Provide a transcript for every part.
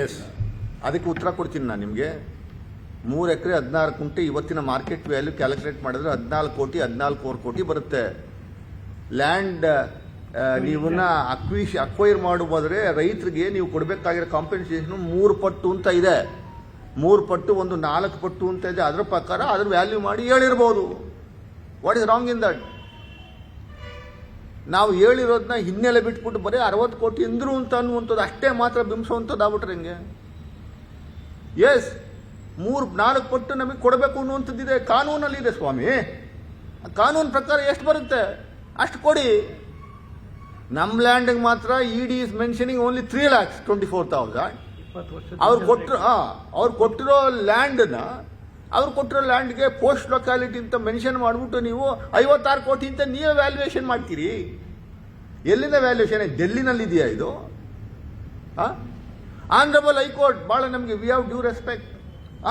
S ಅದಕ್ಕೆ ಉತ್ತರ ಕೊಡ್ತೀನಿ ನಾನು ನಿಮಗೆ. ಮೂರು ಎಕರೆ ಹದಿನಾರು ಕುಂಟೆ ಇವತ್ತಿನ ಮಾರ್ಕೆಟ್ ವ್ಯಾಲ್ಯೂ ಕ್ಯಾಲ್ಕುಲೇಟ್ ಮಾಡಿದ್ರೆ ಹದಿನಾಲ್ಕು ಕೋಟಿ ಹದಿನಾಲ್ಕೂವರೆ ಕೋಟಿ ಬರುತ್ತೆ. ಲ್ಯಾಂಡ್ ನೀವನ್ನ ಅಕ್ವಿಶ್ ಅಕ್ವೈರ್ ಮಾಡುವುದಾದ್ರೆ ರೈತರಿಗೆ ನೀವು ಕೊಡಬೇಕಾಗಿರೋ ಕಾಂಪೆನ್ಸೇಷನ್ ಮೂರು ಪಟ್ಟು ಅಂತ ಇದೆ. ಮೂರು ಪಟ್ಟು ಒಂದು ನಾಲ್ಕು ಪಟ್ಟು ಅಂತ ಇದೆ. ಅದರ ಪ್ರಕಾರ ಅದ್ರ ವ್ಯಾಲ್ಯೂ ಮಾಡಿ ಹೇಳಿರ್ಬೋದು. What is wrong in that ನಾವು ಹೇಳಿರೋದನ್ನ ಹಿನ್ನೆಲೆ ಬಿಟ್ಬಿಟ್ಟು ಬರೀ ಅರವತ್ತು ಕೋಟಿ ಇಂದ್ರು ಅಂತ ಅನ್ನುವಂಥದ್ದು ಅಷ್ಟೇ ಮಾತ್ರ ಬಿಂಬಿಸುವಂಥದ್ದು ಆಗ್ಬಿಟ್ರೆ ಹಿಂಗೆ? ಎಸ್ ಮೂರು ನಾಲ್ಕು ಪಟ್ಟು ನಮಗೆ ಕೊಡಬೇಕು ಅನ್ನುವಂಥದ್ದಿದೆ. ಕಾನೂನಲ್ಲಿದೆ ಸ್ವಾಮಿ. ಕಾನೂನು ಪ್ರಕಾರ ಎಷ್ಟು ಬರುತ್ತೆ? ಅಷ್ಟು ಕೊಡಿ. ನಮ್ಮ ಲ್ಯಾಂಡಿಗೆ ಮಾತ್ರ E D is mentioning only three lakhs twenty four thousand ಅವ್ರು ಕೊಟ್ಟರು ಅವ್ರು ಕೊಟ್ಟಿರೋ ಲ್ಯಾಂಡ್ನ ಅವ್ರು ಕೊಟ್ಟಿರೋ ಲ್ಯಾಂಡ್ಗೆ ಪೋಸ್ಟ್ ಲೊಕ್ಯಾಲಿಟಿ ಅಂತ ಮೆನ್ಷನ್ ಮಾಡಿಬಿಟ್ಟು ನೀವು ಐವತ್ತಾರು ಕೋಟಿ ಅಂತ ನೀವೇ ವ್ಯಾಲ್ಯೂಯೇಷನ್ ಮಾಡ್ತೀರಿ? ಎಲ್ಲಿಂದ ವ್ಯಾಲ್ಯೂಯೇಷನ್ ಡೆಲ್ಲಿನಲ್ಲಿ ಇದೆಯಾ ಇದು ಆನರಬಲ್ ಹೈಕೋರ್ಟ್ ಭಾಳ ನಮಗೆ we have due respect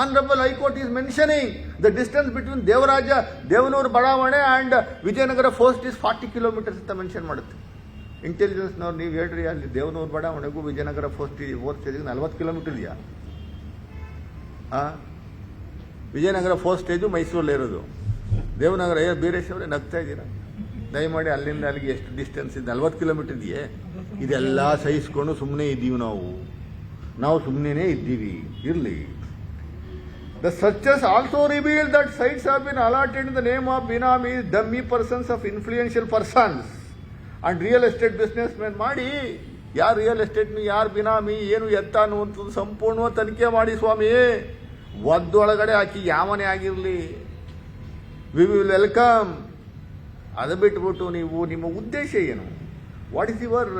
honourable high court is mentioning the distance between Devaraja, Devanuru ಬಡಾವಣೆ and Vijayanagara fourth is forty kilometres ಅಂತ ಮೆನ್ಷನ್ ಮಾಡುತ್ತೆ. ಇಂಟೆಲಿಜೆನ್ಸ್ನವ್ರು ನೀವು ಹೇಳ್ರಿ, ಅಲ್ಲಿ ದೇವನೂರು ಬಡಾವಣೆಗೂ ವಿಜಯನಗರ ಫೋಸ್ಟ್ ಫೋರ್ಸ್ ಸ್ಟೇಜಿಗೆ ನಲ್ವತ್ತು ಕಿಲೋಮೀಟರ್ ಇದೆಯಾ? ಆ? ವಿಜಯನಗರ ಫೋರ್ ಸ್ಟೇಜು ಮೈಸೂರಲ್ಲಿ ಇರೋದು. ದೇವನಗರ ಏ ಅವರೇ ನಗ್ತಾ ಇದ್ದೀರಾ? ದಯಮಾಡಿ ಅಲ್ಲಿಂದ ಅಲ್ಲಿಗೆ ಎಷ್ಟು ಡಿಸ್ಟೆನ್ಸ್ ಇದೆ? ನಲ್ವತ್ತು ಕಿಲೋಮೀಟರ್ ಇದೆಯೇ? ಇದೆಲ್ಲ ಸಹಿಸ್ಕೊಂಡು ಸುಮ್ಮನೆ ಇದ್ದೀವಿ ನಾವು. ನಾವು ಸುಮ್ಮನೆ ಇದ್ದೀವಿ. ಇರಲಿ. The searches also reveal that sites of been allotted the name of benami dummy persons of influential persons and real estate business man ಮಾಡಿ, ಯಾರು ರಿಯಲ್ ಎಸ್ಟೇಟ್ ಯಾರು ಬಿನಾಮಿ ಏನು ಎತ್ತ ಅನ್ನುವಂಥದ್ದು ಸಂಪೂರ್ಣವಾಗಿ ತನಿಖೆ ಮಾಡಿ ಸ್ವಾಮಿ. ಒದ್ದೊಳಗಡೆ ಆಕಿ ಯಾವನೇ ಆಗಿರಲಿ. ವಿ ವಿಲ್ ವೆಲ್ಕಮ್ ಅದು ಬಿಟ್ಬಿಟ್ಟು ನೀವು ನಿಮ್ಮ ಉದ್ದೇಶ ಏನು? What is your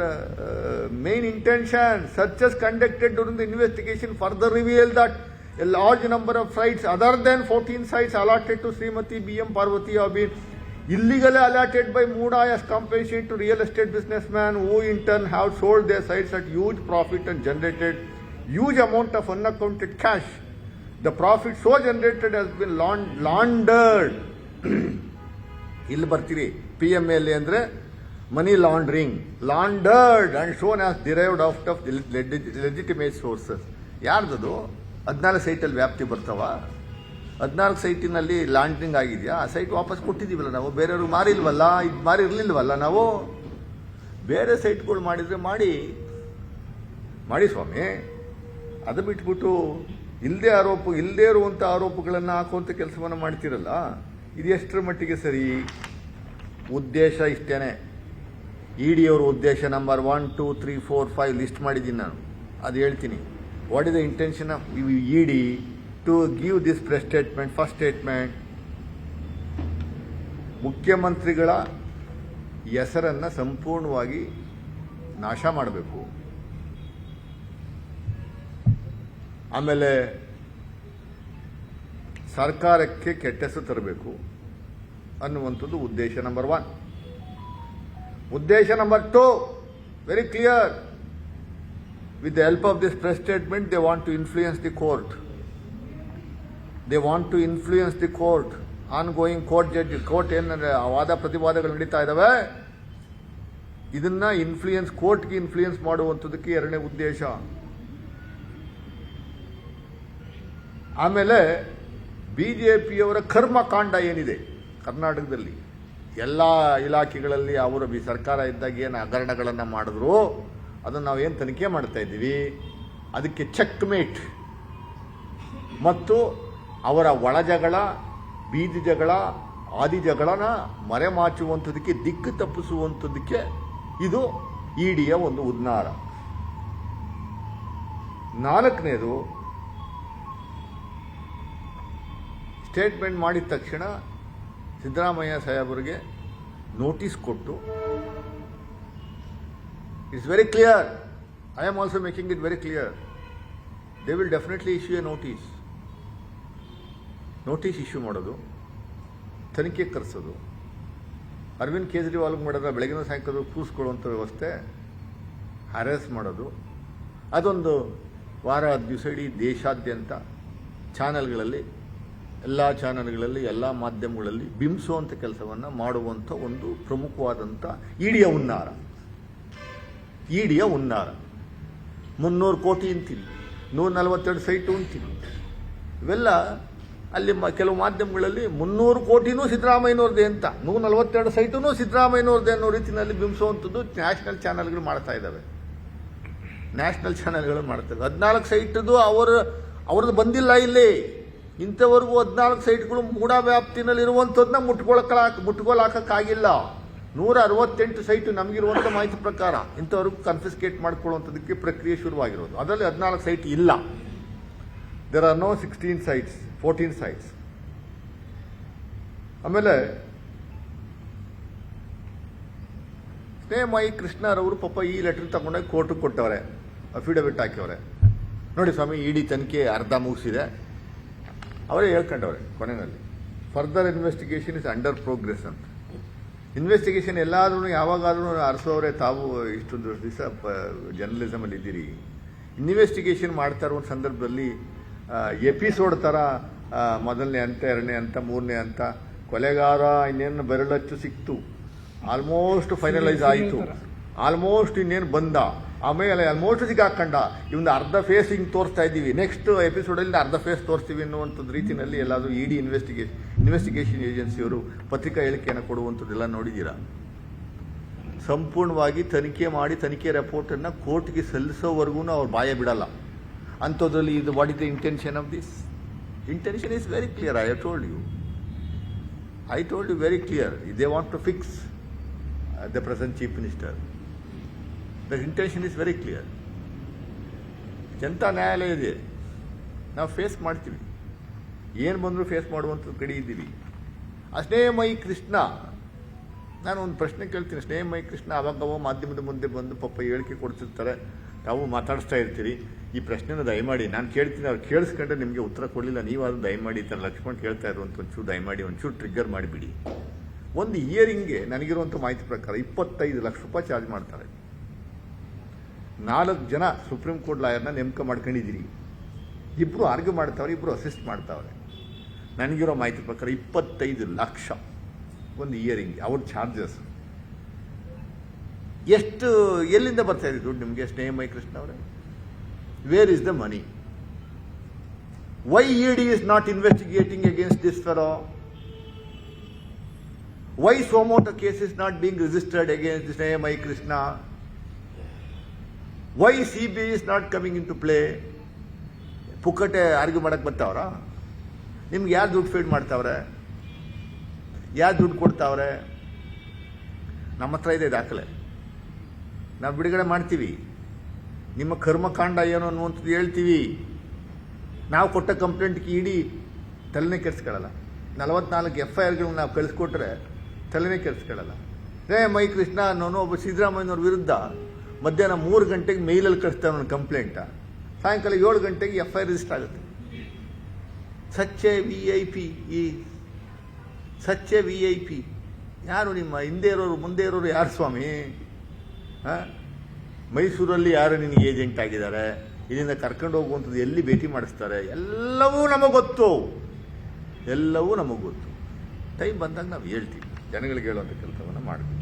main intention searches conducted during the investigation further reveal that a large number of flights other than fourteen sites allotted to Shrimati B M Parvati have been illegally allotted by MUDA as compensation to real estate business man who in turn have sold the sites at huge profit and generated huge amount of unaccounted cash The profit so generated has been ಲಾಂಡ್ laundered ಇಲ್ಲಿ ಬರ್ತೀರಿ P M L ಅಂದರೆ money laundering laundered and shown as derived of legitimate sources ಯಾರ್ದದು? ಹದಿನಾಲ್ಕು ಸೈಟಲ್ಲಿ ವ್ಯಾಪ್ತಿ ಬರ್ತಾವ? ಹದಿನಾಲ್ಕು ಸೈಟಿನಲ್ಲಿ laundering ಆಗಿದೆಯಾ? ಆ ಸೈಟ್ ವಾಪಸ್ ಕೊಟ್ಟಿದ್ದೀವಲ್ಲ ನಾವು ಬೇರೆಯವ್ರಿಗೆ ಮಾರಿಲ್ವಲ್ಲ, ಇದು ಮಾರಿರ್ಲಿಲ್ವಲ್ಲ ನಾವು? ಬೇರೆ ಸೈಟ್ಗಳು ಮಾಡಿದರೆ ಮಾಡಿ. ಮಾಡಿ ಸ್ವಾಮಿ. ಅದು ಬಿಟ್ಬಿಟ್ಟು ಇಲ್ಲದೆ ಆರೋಪ ಇಲ್ಲದೇ ಇರುವಂಥ ಆರೋಪಗಳನ್ನು ಹಾಕುವಂಥ ಕೆಲಸವನ್ನು ಮಾಡ್ತೀರಲ್ಲ, ಇದು ಎಷ್ಟರ ಮಟ್ಟಿಗೆ ಸರಿ? ಉದ್ದೇಶ ಇಷ್ಟೇನೆ. ಇ ಅವರ ಉದ್ದೇಶ number one, two, three, four, five list ಮಾಡಿದ್ದೀನಿ ನಾನು. ಅದು ಹೇಳ್ತೀನಿ. What is the intention of E D to give this press statement first statement ಮುಖ್ಯಮಂತ್ರಿಗಳ ಹೆಸರನ್ನು ಸಂಪೂರ್ಣವಾಗಿ ನಾಶ ಮಾಡಬೇಕು. ಆಮೇಲೆ ಸರ್ಕಾರಕ್ಕೆ ಕೆಟ್ಟ ತರಬೇಕು ಅನ್ನುವಂಥದ್ದು ಉದ್ದೇಶ ನಂಬರ್ ಒನ್ ಉದ್ದೇಶ number two very clear with the help of this press statement they want to influence the court they want to influence the court ongoing court judge court ಏನಂದ್ರೆ ವಾದ ಪ್ರತಿವಾದಗಳು ನಡೀತಾ ಇದಾವೆ? ಇದನ್ನ ಇನ್ಫ್ಲೂಯೆನ್ಸ್ ಕೋರ್ಟ್ಗೆ ಇನ್ಫ್ಲೂಯೆನ್ಸ್ ಮಾಡುವಂಥದ್ದಕ್ಕೆ ಎರಡನೇ ಉದ್ದೇಶ. ಆಮೇಲೆ ಬಿ ಜೆ ಪಿಯವರ ಕರ್ಮಕಾಂಡ ಏನಿದೆ? ಕರ್ನಾಟಕದಲ್ಲಿ ಎಲ್ಲ ಇಲಾಖೆಗಳಲ್ಲಿ ಅವರು ಬಿ ಸರ್ಕಾರ ಇದ್ದಾಗ ಏನು ಹಗರಣಗಳನ್ನು ಮಾಡಿದ್ರು? ಅದನ್ನು ನಾವು ಏನು ತನಿಖೆ ಮಾಡ್ತಾ ಇದ್ದೀವಿ? ಅದಕ್ಕೆ ಚೆಕ್ ಮೇಟ್ ಮತ್ತು ಅವರ ಒಳಜಗಳ ಬೀದಿ ಜಗಳ ಆದಿ ಜಗಳನ ಮರೆಮಾಚುವಂಥದಕ್ಕೆ ದಿಕ್ಕು ತಪ್ಪಿಸುವಂಥದಕ್ಕೆ ಇದು ಇಡಿಯ ಒಂದು ಉದ್ನಾರ ನಾಲ್ಕನೇದು ಸ್ಟೇಟ್ಮೆಂಟ್ ಮಾಡಿದ ತಕ್ಷಣ ಸಿದ್ದರಾಮಯ್ಯ ಸಾಹೇಬರಿಗೆ ನೋಟಿಸ್ ಕೊಟ್ಟು it's very clear I am also making it very clear they will definitely issue a notice notice issue ಮಾಡೋದು, ತನಿಖೆ ಕರೆಸೋದು. ಅರವಿಂದ್ ಕೇಜ್ರಿವಾಲ್ಗೆ ಮಾಡಿದ್ರೆ ಬೆಳಗಿನ ಸಾಯಂಕಾಲ ಕೂಸ್ಕೊಳ್ಳುವಂಥ ವ್ಯವಸ್ಥೆ ಹ್ಯಾರಸ್ ಮಾಡೋದು. ಅದೊಂದು ವಾರ, ದಿವಸ ಇಡೀ ದೇಶಾದ್ಯಂತ ಚಾನೆಲ್ಗಳಲ್ಲಿ ಎಲ್ಲ ಚಾನೆಲ್ಗಳಲ್ಲಿ ಎಲ್ಲ ಮಾಧ್ಯಮಗಳಲ್ಲಿ ಬಿಂಬಿಸುವಂಥ ಕೆಲಸವನ್ನು ಮಾಡುವಂಥ ಒಂದು ಪ್ರಮುಖವಾದಂಥ ಈಡಿಯ ಹುನ್ನಾರ. ಈಡಿಯ ಹುನ್ನಾರ. ಮುನ್ನೂರು ಕೋಟಿ ಅಂತೀನಿ ನೂರ ನಲವತ್ತೆರಡು ಸೈಟು ಅಂತೀನಿ ಇವೆಲ್ಲ ಅಲ್ಲಿ ಕೆಲವು ಮಾಧ್ಯಮಗಳಲ್ಲಿ ಮುನ್ನೂರು ಕೋಟಿನೂ ಸಿದ್ದರಾಮಯ್ಯನವ್ರದ್ದೇ ಅಂತ ನೂರ ನಲವತ್ತೆರಡು ಸೈಟೂ ಸಿದ್ದರಾಮಯ್ಯನವ್ರದ್ದೇ ಅನ್ನೋ ರೀತಿಯಲ್ಲಿ ಬಿಂಬಿಸುವಂಥದ್ದು ನ್ಯಾಷನಲ್ ಚಾನೆಲ್ಗಳು ಮಾಡ್ತಾ ಇದ್ದಾವೆ. ನ್ಯಾಷನಲ್ ಚಾನೆಲ್ಗಳು ಮಾಡ್ತವೆ ಹದಿನಾಲ್ಕು ಸೈಟದು ಅವರ, ಅವ್ರದ್ದು ಬಂದಿಲ್ಲ ಇಲ್ಲಿ. ಇಂಥವರೆಗೂ ಹದಿನಾಲ್ಕು ಸೈಟ್ಗಳು ಮೂಡ ವ್ಯಾಪ್ತಿನಲ್ಲಿ ಇರುವಂಥದ್ದನ್ನ ಮುಟ್ಕೊಳಕ ಹಾಕೋಕ್ಕಾಗಿಲ್ಲ ನೂರ ಅರವತ್ತೆಂಟು ಸೈಟ್ ನಮಗಿರುವಂಥ ಮಾಹಿತಿ ಪ್ರಕಾರ ಇಂಥವ್ರಿಗೂ ಕನ್ಫಿಸ್ಕೇಟ್ ಮಾಡ್ಕೊಳ್ಳುವಂಥದಕ್ಕೆ ಪ್ರಕ್ರಿಯೆ ಶುರುವಾಗಿರೋದು. ಅದರಲ್ಲಿ ಹದಿನಾಲ್ಕು ಸೈಟ್ ಇಲ್ಲ. There are no sixteen sites fourteen sites ಆಮೇಲೆ ಸ್ನೇಹಮಾಯಿ ಕೃಷ್ಣರವರು ಪಾಪ ಈ ಲೆಟರ್ ತಗೊಂಡೋಗಿ ಕೋರ್ಟಿಗೆ ಕೊಟ್ಟವ್ರೆ ಅಫಿಡವಿಟ್ ಹಾಕ್ಯವ್ರೆ ನೋಡಿ ಸ್ವಾಮಿ ಇಡಿ ತನಿಖೆ ಅರ್ಧ ಮುಗಿಸಿದೆ. ಅವರೇ ಹೇಳ್ಕೊಂಡವ್ರೆ ಕೊನೆಯಲ್ಲಿ. Further investigation is under progress ಅಂತ. ಇನ್ವೆಸ್ಟಿಗೇಷನ್ ಎಲ್ಲಾದ್ರೂ ಯಾವಾಗಾದ್ರೂ ಅರಸೋರೆ ತಾವು ಇಷ್ಟೊಂದು ದಿವಸ ಜರ್ನಲಿಸಮಲ್ಲಿ ಇದ್ದೀರಿ. ಇನ್ವೆಸ್ಟಿಗೇಷನ್ ಮಾಡ್ತಾ ಇರೋ ಒಂದು ಸಂದರ್ಭದಲ್ಲಿ ಎಪಿಸೋಡ್ ಥರ ಮೊದಲನೇ ಅಂತ ಎರಡನೇ ಅಂತ ಮೂರನೇ ಅಂತ ಕೊಲೆಗಾರ ಇನ್ನೇನು ಬೆರಳಚ್ಚು ಸಿಕ್ತು. ಆಲ್ಮೋಸ್ಟ್ ಫೈನಲೈಸ್ ಆಯಿತು. ಆಲ್ಮೋಸ್ಟ್ ಇನ್ನೇನು ಬಂದ. ಆಮೇಲೆ ಆಲ್ಮೋಸ್ಟ್ ಹಾಕೊಂಡ. ಇವನ್ ಅರ್ಧ ಫೇಸ್ ಹಿಂಗೆ ತೋರಿಸ್ತಾ ಇದ್ದೀವಿ. ನೆಕ್ಸ್ಟ್ ಎಪಿಸೋಡಲ್ಲಿ ಅರ್ಧ ಫೇಸ್ ತೋರಿಸ್ತೀವಿ ಅನ್ನುವಂಥದ್ದು ರೀತಿಯಲ್ಲಿ ಎಲ್ಲಾದರೂ ಇಡಿ ಇನ್ವೆಸ್ಟಿಗೇಷನ್ ಇನ್ವೆಸ್ಟಿಗೇಷನ್ ಏಜೆನ್ಸಿಯವರು ಪತ್ರಿಕಾ ಹೇಳಿಕೆಯನ್ನು ಕೊಡುವಂಥದ್ದೆಲ್ಲ ನೋಡಿದ್ದೀರಾ ಸಂಪೂರ್ಣವಾಗಿ ತನಿಖೆ ಮಾಡಿ ತನಿಖೆ ರಿಪೋರ್ಟನ್ನು ಕೋರ್ಟ್ಗೆ ಸಲ್ಲಿಸೋವರೆಗೂ ಅವ್ರು ಬಾಯ ಬಿಡಲ್ಲ. ಅಂಥದ್ರಲ್ಲಿ ಇದು what is the intention of this intention is very clear I told you I told you very clear they want to fix the present chief minister the intention is very clear Janata ನ್ಯಾಯಾಲಯ ಇದೆ. ನಾವು face ಮಾಡ್ತೀವಿ. ಏನು ಬಂದರೂ face ಮಾಡುವಂಥ ಕಡೆ ಇದ್ದೀವಿ. ಆ ಸ್ನೇಹಮಯಿ ಕೃಷ್ಣ, ನಾನು ಒಂದು ಪ್ರಶ್ನೆ ಕೇಳ್ತೀನಿ. ಸ್ನೇಹಮಯಿ ಕೃಷ್ಣ ಅವಾಗವ ಮಾಧ್ಯಮದ ಮುಂದೆ ಬಂದು ಪಾಪ ಹೇಳಿಕೆ ಕೊಡ್ತಿರ್ತಾರೆ. ತಾವು ಮಾತಾಡಿಸ್ತಾ ಇರ್ತೀರಿ. ಈ ಪ್ರಶ್ನೆನ ದಯಮಾಡಿ, ನಾನು ಕೇಳ್ತೀನಿ, ಅವ್ರು ಕೇಳಿಸ್ಕೊಂಡ್ರೆ ನಿಮಗೆ ಉತ್ತರ ಕೊಡಲಿಲ್ಲ. ನೀವಾದ್ರೂ ದಯಮಾಡಿ ಈ ಥರ ಲಕ್ಷ್ಮಣ್ ಕೇಳ್ತಾ ಇರುವಂಥ ಒಂಚೂರು ದಯಮಾಡಿ, ಒಂಚೂರು ಟ್ರಿಗ್ಗರ್ ಮಾಡಿಬಿಡಿ. ಒಂದು ಇಯರಿಂಗ್ಗೆ ನನಗಿರುವಂಥ ಮಾಹಿತಿ ಪ್ರಕಾರ ಇಪ್ಪತ್ತೈದು ಲಕ್ಷ ರೂಪಾಯಿ ಚಾರ್ಜ್ ಮಾಡ್ತಾರೆ. ನಾಲ್ಕು ಜನ ಸುಪ್ರೀಂ ಕೋರ್ಟ್ ಲಾಯರ್ನ ನೇಮಕ ಮಾಡ್ಕೊಂಡಿದ್ದೀರಿ. ಇಬ್ಬರು ಆರ್ಗ್ಯೂ ಮಾಡ್ತಾವ್ರೆ ಇಬ್ಬರು ಅಸಿಸ್ಟ್ ಮಾಡ್ತಾವ್ರೆ. ನನಗಿರೋ ಮಾಹಿತಿ ಪ್ರಕಾರ ಇಪ್ಪತ್ತೈದು ಲಕ್ಷ ಒಂದು ಇಯರಿಂಗ್ ಅವ್ರ ಚಾರ್ಜಸ್. ಎಷ್ಟು, ಎಲ್ಲಿಂದ ಬರ್ತಾ ಇದೆ ದುಡ್ಡು ನಿಮಗೆ? ಸ್ನೇಹಮಯ ಕೃಷ್ಣ ಅವರೇ? Where is the money why E D is not investigating against this fellow why suo moto case is not being registered against Snehamaya Krishna why C B is not coming into play ಪುಕ್ಕಟೆ argue ಮಾಡಕ್ಕೆ ಬರ್ತಾವ್ರ ನಿಮ್ಗೆ ಯಾರು ದುಡ್ಡು feed ಮಾಡ್ತಾವ್ರೆ? ಯಾರು ದುಡ್ಡು ಕೊಡ್ತಾವ್ರೆ? ನಮ್ಮ ಹತ್ರ ಇದೆ ದಾಖಲೆ. ನಾವು ಬಿಡುಗಡೆ ಮಾಡ್ತೀವಿ. ನಿಮ್ಮ ಕರ್ಮಕಾಂಡ ಏನು ಅನ್ನುವಂಥದ್ದು ಹೇಳ್ತೀವಿ. ನಾವು ಕೊಟ್ಟ ಕಂಪ್ಲೇಂಟ್ಗೆ ಇಡೀ ತಲೆನೇ ಕೆಡಿಸ್ಕೊಳ್ಳಲ್ಲ ನಲವತ್ನಾಲ್ಕು ಎಫ್ ಐ ಆರ್ಗಳನ್ನ ನಾವು ಕಳಿಸ್ಕೊಟ್ರೆ ತಲೆನೇ ಕೆಡಿಸ್ಕೊಳ್ಳಲ್ಲ ರೇ ಮೈ ಕೃಷ್ಣ ಅನ್ನೋನು ಒಬ್ಬ ಸಿದ್ದರಾಮಯ್ಯನವ್ರ ವಿರುದ್ಧ ಮಧ್ಯಾಹ್ನ ಮೂರು ಗಂಟೆಗೆ ಮೇಲಲ್ಲಿ ಕಳಿಸ್ತಾರೆ ನನ್ನ ಕಂಪ್ಲೇಂಟ ಸಾಯಂಕಾಲ ಏಳು ಗಂಟೆಗೆ ಎಫ್ ಐ ರಿಜಿಸ್ಟರ್ ಆಗುತ್ತೆ. ಸಚ್ಚೆ ವಿ ಐ ಪಿ ಈ ಸಚ್ಚೆ ವಿ ಐ ಪಿ ಯಾರು ನಿಮ್ಮ ಹಿಂದೆ ಇರೋರು, ಮುಂದೆ ಇರೋರು ಯಾರು ಸ್ವಾಮಿ? ಹಾಂ? ಮೈಸೂರಲ್ಲಿ ಯಾರು ನಿನಗೆ ಏಜೆಂಟ್ ಆಗಿದ್ದಾರೆ? ಇಲ್ಲಿಂದ ಕರ್ಕೊಂಡು ಹೋಗುವಂಥದ್ದು ಎಲ್ಲಿ ಭೇಟಿ ಮಾಡಿಸ್ತಾರೆ? ಎಲ್ಲವೂ ನಮಗೆ ಗೊತ್ತು. ಎಲ್ಲವೂ ನಮಗೆ ಗೊತ್ತು. ಟೈಮ್ ಬಂದಾಗ ನಾವು ಹೇಳ್ತೀವಿ. ಜನಗಳಿಗೆ ಹೇಳುವಂಥ ಕೆಲಸವನ್ನು ಮಾಡ್ತೀವಿ.